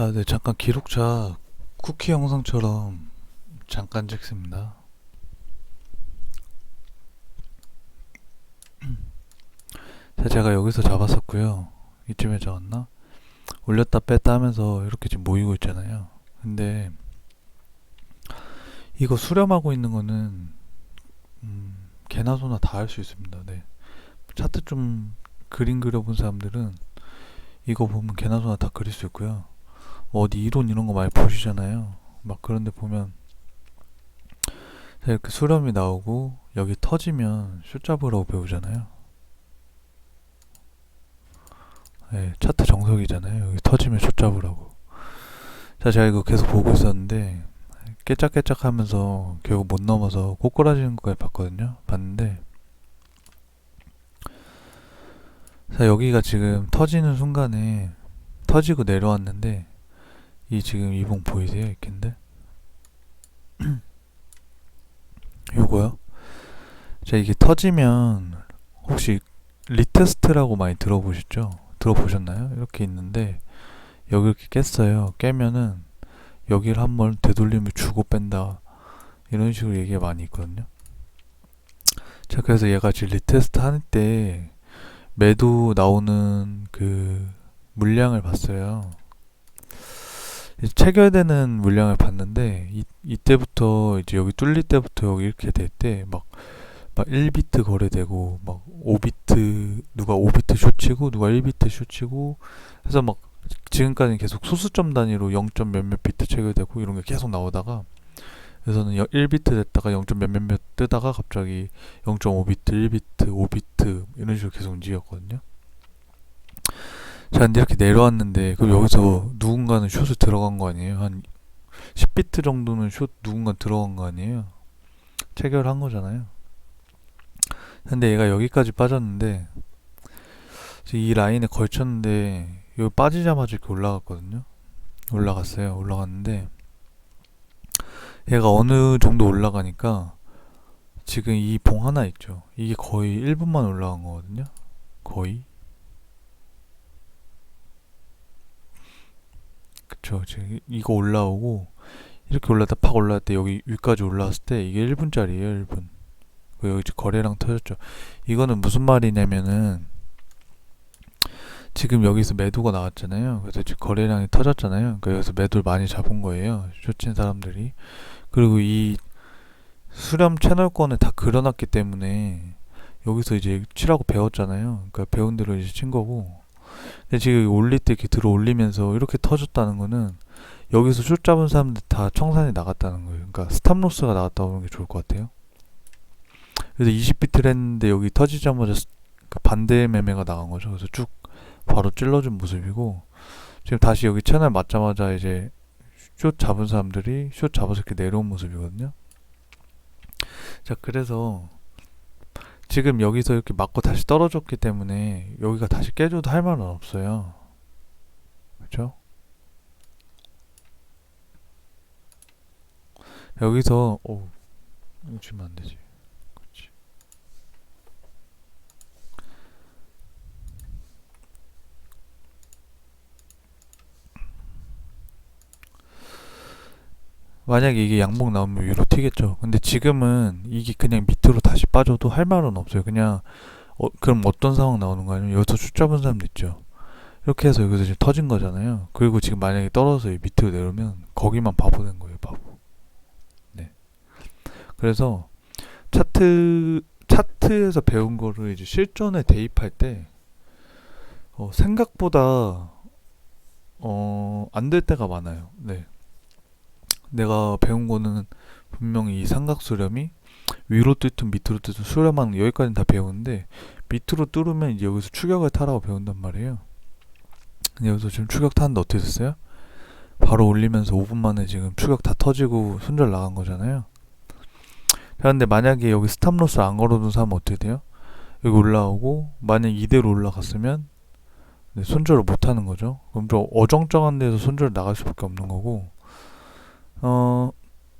아, 네, 잠깐 기록자 쿠키 영상처럼 잠깐 찍습니다. 자, 제가 여기서 잡았었고요. 이쯤에 잡았나? 올렸다 뺐다 하면서 이렇게 지금 모이고 있잖아요. 근데 이거 수렴하고 있는 거는 음, 개나 소나 다 할 수 있습니다. 네. 차트 좀 그림 그려본 사람들은 이거 보면 개나 소나 다 그릴 수 있고요. 뭐 어디 이론 이런 거 많이 보시잖아요. 막 그런데 보면 자, 이렇게 수렴이 나오고 여기 터지면 슛 잡으라고 배우잖아요. 네, 차트 정석이잖아요. 여기 터지면 슛 잡으라고. 자, 제가 이거 계속 보고 있었는데 깨짝깨짝 하면서 결국 못 넘어서 꼬꾸라지는 거까지 봤거든요. 봤는데 자, 여기가 지금 터지는 순간에 터지고 내려왔는데 이 지금 이봉 보이세요? 이렇게인데 요거요? 자 이게 터지면 혹시 리테스트라고 많이 들어보셨죠? 들어보셨나요? 이렇게 있는데 여기 이렇게 깼어요. 깨면은 여기를 한번 되돌림을 주고 뺀다 이런 식으로 얘기가 많이 있거든요. 자 그래서 얘가 지금 리테스트 할 때 매도 나오는 그 물량을 봤어요. 체결되는 물량을 봤는데 이, 이때부터 이제 여기 뚫릴 때부터 여기 이렇게 될 때 막 막 1비트 거래되고 막 5비트 누가 5비트 쇼치고 누가 1비트 쇼치고 해서 막 지금까지는 계속 소수점 단위로 0. 몇몇 비트 체결되고 이런 게 계속 나오다가 그래서는 1비트 됐다가 0. 몇몇몇 뜨다가 갑자기 0.5비트, 1비트, 5비트 이런 식으로 계속 움직였거든요. 자, 근데 이렇게 내려왔는데, 그럼 여기서 누군가는 숏을 들어간 거 아니에요? 한 10비트 정도는 숏 누군가 들어간 거 아니에요? 체결한 거잖아요. 근데 얘가 여기까지 빠졌는데, 이 라인에 걸쳤는데, 여기 빠지자마자 이렇게 올라갔거든요? 올라갔어요. 올라갔는데, 얘가 어느 정도 올라가니까, 지금 이 봉 하나 있죠? 이게 거의 1분만 올라간 거거든요? 거의. 그쵸. 지금 이거 올라오고 이렇게 올라다 팍 올라갈 때 여기 위까지 올라왔을 때 이게 1분짜리예요, 1분. 그 여기 거래량 터졌죠. 이거는 무슨 말이냐면은 지금 여기서 매도가 나왔잖아요. 그래서 지금 거래량이 터졌잖아요. 그러니까 여기서 매도를 많이 잡은 거예요. 쇼친 사람들이. 그리고 이 수렴 채널권을 다 그려놨기 때문에 여기서 이제 치라고 배웠잖아요. 그러니까 배운 대로 이제 친 거고 근데 지금 올릴 때 이렇게 들어 올리면서 이렇게 터졌다는 거는 여기서 숏 잡은 사람들 다 청산이 나갔다는 거예요. 그러니까 스탑로스가 나갔다고 보는 게 좋을 것 같아요. 그래서 20비트를 했는데 여기 터지자마자 스- 그러니까 반대 매매가 나간 거죠. 그래서 쭉 바로 찔러준 모습이고 지금 다시 여기 채널 맞자마자 이제 숏 잡은 사람들이 숏 잡아서 이렇게 내려온 모습이거든요. 자, 그래서 지금 여기서 이렇게 맞고 다시 떨어졌기 때문에 여기가 다시 깨져도 할 말은 없어요. 그렇죠? 여기서 오 이거 안 되지. 만약에 이게 양봉 나오면 위로 튀겠죠. 근데 지금은 이게 그냥 밑으로 다시 빠져도 할 말은 없어요. 그냥 어, 그럼 어떤 상황 나오는 거 아니면 여기서 숫 잡은 사람도 있죠. 이렇게 해서 여기서 지금 터진 거잖아요. 그리고 지금 만약에 떨어져서 이 밑으로 내려오면 거기만 바보 된 거예요, 바보. 네. 그래서 차트 차트에서 배운 거를 이제 실전에 대입할 때 어, 생각보다 어, 안 될 때가 많아요. 네. 내가 배운 거는 분명히 이 삼각 수렴이 위로 뚫든 밑으로 뚫든 수렴하는 여기까지는 다 배우는데 밑으로 뚫으면 이제 여기서 추격을 타라고 배운단 말이에요. 여기서 지금 추격 타는데 어떻게 됐어요? 바로 올리면서 5분 만에 지금 추격 다 터지고 손절 나간 거잖아요. 자, 근데 만약에 여기 스탑로스 안 걸어둔 사람은 어떻게 돼요? 여기 올라오고 만약 이대로 올라갔으면 네, 손절을 못 하는 거죠. 그럼 좀 어정쩡한 데서 손절 나갈 수밖에 없는 거고 어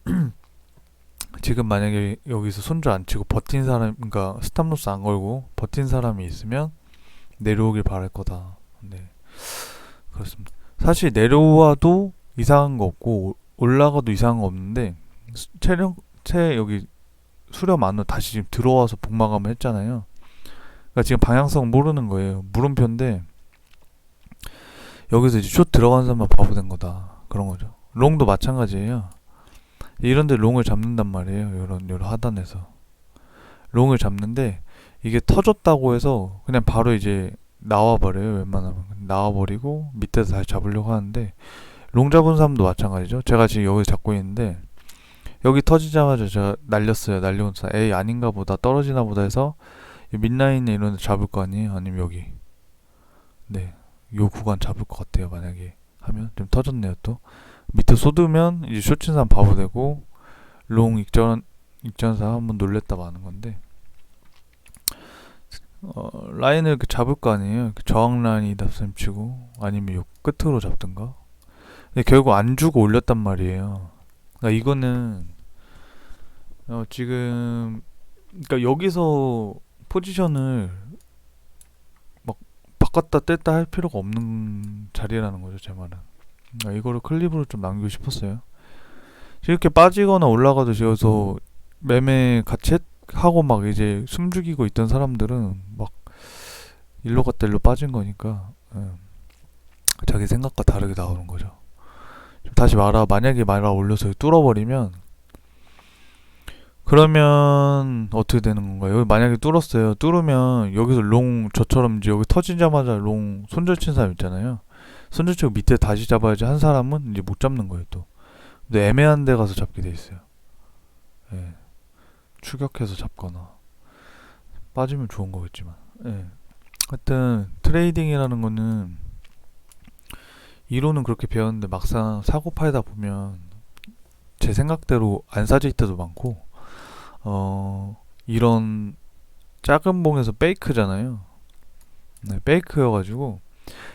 지금 만약에 여기서 손절 안 치고 버틴 사람 그러니까 스탑로스 안 걸고 버틴 사람이 있으면 내려오길 바랄 거다. 네. 그렇습니다. 사실 내려와도 이상한 거 없고 오- 올라가도 이상한 거 없는데 수- 체력 채 여기 수렴 안으로 다시 지금 들어와서 복마감을 했잖아요. 그러니까 지금 방향성 모르는 거예요. 물음표인데 여기서 이제 숏 들어간 사람만 바보 된 거다. 그런 거죠. 롱도 마찬가지예요. 이런데 롱을 잡는단 말이에요. 요런 요런 하단에서 롱을 잡는데 이게 터졌다고 해서 그냥 바로 이제 나와 버려요. 웬만하면 나와 버리고 밑에서 다시 잡으려고 하는데 롱 잡은 사람도 마찬가지죠. 제가 지금 여기 잡고 있는데 여기 터지자마자 제가 날렸어요. 날리면서 에이 아닌가 보다 떨어지나 보다 해서 이 mid라인에 이런 데 잡을 거 아니에요? 아니면 여기 네, 요 구간 잡을 것 같아요. 만약에 하면 좀 터졌네요. 또 밑에 쏟으면 이제 쇼친 사람 바보 되고 롱 익전 익전사 한번 놀랬다 마는 건데 어, 라인을 이렇게 잡을 거 아니에요. 저항 라인이다 셈 치고 아니면 요 끝으로 잡든가. 근데 결국 안 주고 올렸단 말이에요. 그러니까 이거는 어, 지금 그러니까 여기서 포지션을 막 바꿨다 뗐다 할 필요가 없는 자리라는 거죠, 제 말은. 그러니까 이거를 클립으로 좀 남기고 싶었어요. 이렇게 빠지거나 올라가도 여기서 매매 같이 했- 하고 막 이제 숨죽이고 있던 사람들은 막 일로 갔다 일로 빠진 거니까 예. 자기 생각과 다르게 나오는 거죠. 좀 다시 말아 만약에 말아 올려서 뚫어버리면 그러면 어떻게 되는 건가요? 여기 만약에 뚫었어요. 뚫으면 여기서 롱 저처럼 이제 여기 터지자마자 롱 손절 친 사람 있잖아요. 치고 밑에 다시 잡아야지 한 사람은 이제 못 잡는 거예요 또. 근데 애매한 데 가서 잡게 돼 있어요. 예. 추격해서 잡거나 빠지면 좋은 거겠지만. 예. 하여튼 트레이딩이라는 거는 이론은 그렇게 배웠는데 막상 사고 팔다 보면 제 생각대로 안 사질 때도 많고 어 이런 작은 봉에서 페이크잖아요. 네, 페이크여가지고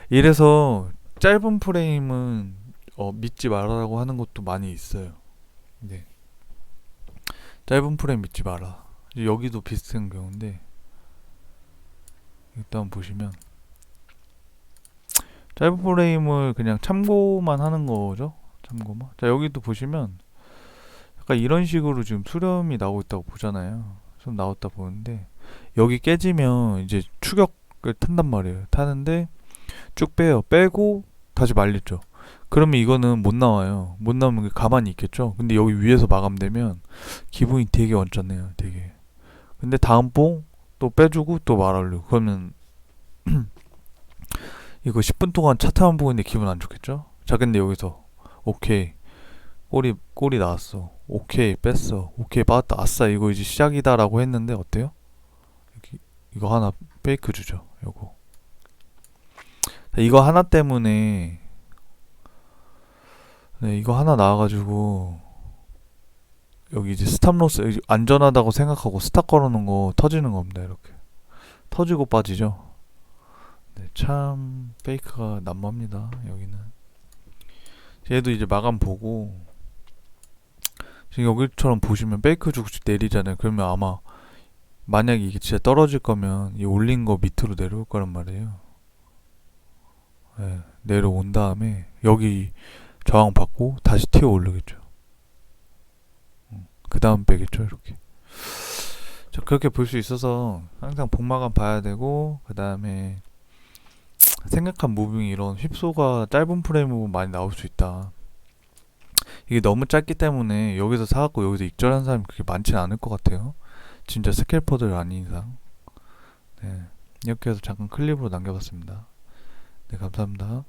이래서 짧은 프레임은 어, 믿지 말라고 하는 것도 많이 있어요. 네. 짧은 프레임 믿지 마라. 여기도 비슷한 경우인데 일단 보시면 짧은 프레임을 그냥 참고만 하는 거죠. 참고만. 자 여기도 보시면 약간 이런 식으로 지금 수렴이 나오고 있다고 보잖아요. 좀 나왔다 보는데 여기 깨지면 이제 추격을 탄단 말이에요. 타는데 쭉 빼요. 빼고 다시 말리죠. 그러면 이거는 못 나와요. 못 나오면 가만히 있겠죠. 근데 여기 위에서 마감되면 기분이 되게 언짢네요. 되게. 근데 다음 봉 또 빼주고 또 말하려고 그러면 이거 10분 동안 차 타만 보고 있는데 기분 안 좋겠죠? 자 근데 여기서 오케이 꼬리 꼬리 나왔어 오케이 뺐어 오케이 빠졌다 아싸 이거 이제 시작이다라고 했는데 어때요? 이거 하나 페이크 주죠 요거 자, 이거 하나 때문에. 네 이거 하나 나와가지고 여기 이제 스탑로스 안전하다고 생각하고 스탑 걸어놓은 거 터지는 겁니다 이렇게. 터지고 빠지죠? 네, 참 페이크가 난무합니다 여기는. 얘도 이제 마감 보고 지금 여기처럼 보시면 페이크 주고 내리잖아요. 그러면 아마 만약에 이게 진짜 떨어질 거면 이 올린 거 밑으로 내려올 거란 말이에요. 네, 내려온 다음에 여기 저항 받고 다시 튀어 오르겠죠. 그 다음 빼겠죠 이렇게. 자 그렇게 볼 수 있어서 항상 복마감 봐야 되고 그 다음에 생각한 무빙 이런 휩소가 짧은 프레임으로 많이 나올 수 있다. 이게 너무 짧기 때문에 여기서 사갖고 여기서 익절한 사람이 그렇게 많지는 않을 것 같아요. 진짜 스캘퍼들 아닌 이상. 네 이렇게 해서 잠깐 클립으로 남겨봤습니다. 네 감사합니다